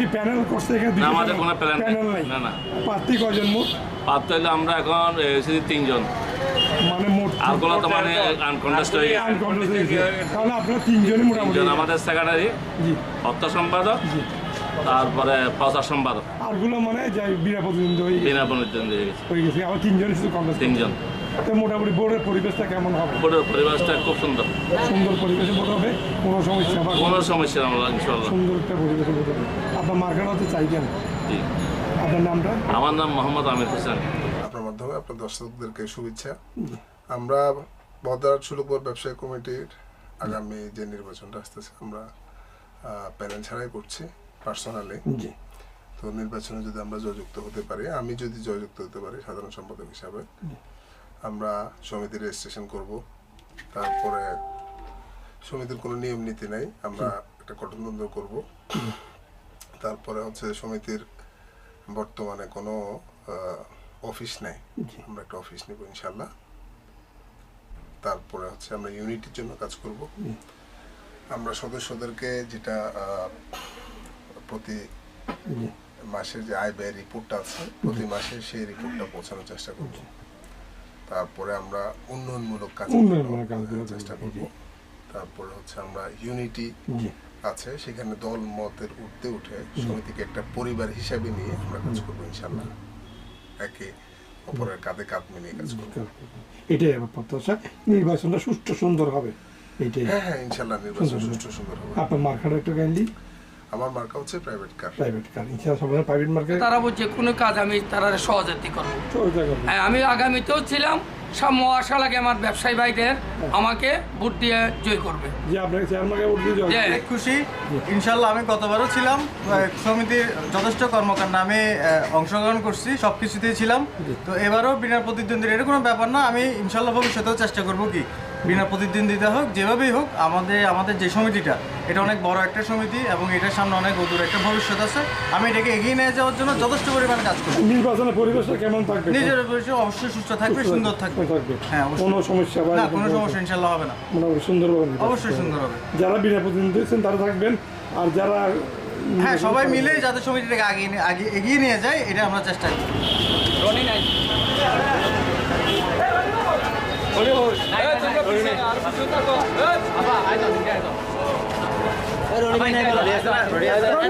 কি প্যানেল করছে এখানে না আমাদের কোনো প্যানেল নাই। না না। প্রার্থী কয়জন মোট? পাত্র হলে আমরা এখন এসেছি তিনজন। মানে মোট আর কোনো তো মানে আনকন্টেস্ট হয়ে গেছে। uncontested হয়েছে। তাহলে আপনারা তিনজনই মোটামুটি। আমাদের সেক্রেটারি জি। অর্থ সম্পাদক জি। তারপরে প্রচার সম্পাদক আরগুলো মানে যাই বিনা প্রতিদ্বন্দ্বী হয়ে বিনা পরিচয় দিয়ে গেছে। হয়ে গেছে। আমার তিনজনই শুধু কংগ্রেস তিনজন। মোটামুটি বোর্ডের পরিবেশটা কেমন হবে? বোর্ডের পরিবেশটা খুব সুন্দর। সুন্দর পরিবেশে ভোট হবে? কোনো সমস্যা বা কোনো সমস্যা আমরা ইনশাল্লাহ সুন্দর একটা পরিবেশে ভোট হবে। আপনার মার্কেট হতে চাইছেন জি। আপনার নামটা? আমার নাম মোহাম্মদ আমির হোসেন। আপনার মাধ্যমে আপনার দর্শকদেরকে শুভেচ্ছা। আমরা বদার সুলভর ব্যবসায়ী কমিটির আগামী যে নির্বাচনটা আসতেছে আমরা প্যানেল ছাড়াই করছি পার্সোনালি জি। তো নির্বাচনে যদি আমরা জয়যুক্ত হতে পারি আমি যদি জয়যুক্ত হতে পারি সাধারণ সম্পাদক হিসাবে আমরা সমিতির রেজিস্ট্রেশন করব। তারপরে সমিতির কোনো নিয়ম নীতি নাই আমরা একটা গঠনতন্ত্র করব। তারপরে হচ্ছে সমিতির বর্তমানে কোনো অফিস নাই। আমরা একটা অফিস নিব ইনশাল্লাহ তারপরে হচ্ছে আমরা ইউনিটির জন্য কাজ করব। আমরা সদস্যদেরকে যেটা প্রতি মাসের যে আয় ব্যয় রিপোর্টটা আছে প্রতি মাসে সেই রিপোর্টটা পৌঁছানোর চেষ্টা করব। তারপরে আমরা উন্নয়নমূলক কাজ উন্নয়নমূলক কাজগুলো চেষ্টা করব, তারপরে হচ্ছে আমরা ইউনিটি আছে সেখানে দল মতের উঠতে উঠে সমিতিকে একটা পরিবার হিসাবে নিয়ে আমরা কাজ করব ইনশাল্লাহ একে অপরের কাঁধে কাঁধ মিলিয়ে কাজ করব। এটাই আমার প্রত্যাশা। নির্বাচনটা সুষ্ঠু সুন্দর হবে। এইটাই হ্যাঁ হ্যাঁ ইনশাল্লাহ নির্বাচন সুষ্ঠু সুন্দর হবে। আপনার মার্কেট একটা কাইন্ডলি আমার মার্কা হচ্ছে প্রাইভেট কার প্রাইভেট কার ইনশাআল্লাহ সবাই প্রাইভেট মার্কেট তারা বলছে কোনো কাজ আমি তারা সহজাতি করব। সহযোগিতা হ্যাঁ, আমি আগামীতেও ছিলাম সাম্য আশা লাগে আমার ব্যবসায়ী ভাইদের আমাকে ভোট দিয়ে জয় করবে। যে আপনাকে চেয়ারম্যানকে ভোট দিয়ে যাবে খুশি। ইনশাল্লাহ আমি গতবারও ছিলাম সমিতির যথেষ্ট কর্মকাণ্ডে আমি অংশগ্রহণ করছি সব কিছুতেই ছিলাম। তো এবারও বিনা প্রতিদ্বন্দ্বীর এটা কোনো ব্যাপার না আমি ইনশাল্লাহ ভবিষ্যতেও চেষ্টা করব কি বিনা প্রতিদ্বন্দ্বিতা হোক যেভাবেই হোক আমাদের আমাদের যে সমিতিটা এটা অনেক বড় একটা সমিতি এবং এটার সামনে অনেক অদূর একটা ভবিষ্যৎ আছে। আমি এটাকে এগিয়ে নিয়ে যাওয়ার জন্য যথেষ্ট পরিমাণে কাজ করব নির্বাচনের পরিবেশটা কেমন থাকবে? নিজের পরিবেশ অবশ্যই সুস্থ থাকবে সুন্দর থাকবে। থাকবে। হ্যাঁ কোনো সমস্যা না কোনো সমস্যা ইনশাল্লাহ হবে না। মোটামুটি সুন্দর হবে অবশ্যই সুন্দর হবে। যারা বিনা হচ্ছেন তারা থাকবেন। আর যারা হ্যাঁ সবাই মিলে যাতে সমিতিটাকে আগে আগে এগিয়ে নিয়ে যায় এটা আমরা চেষ্টা করি। রেডি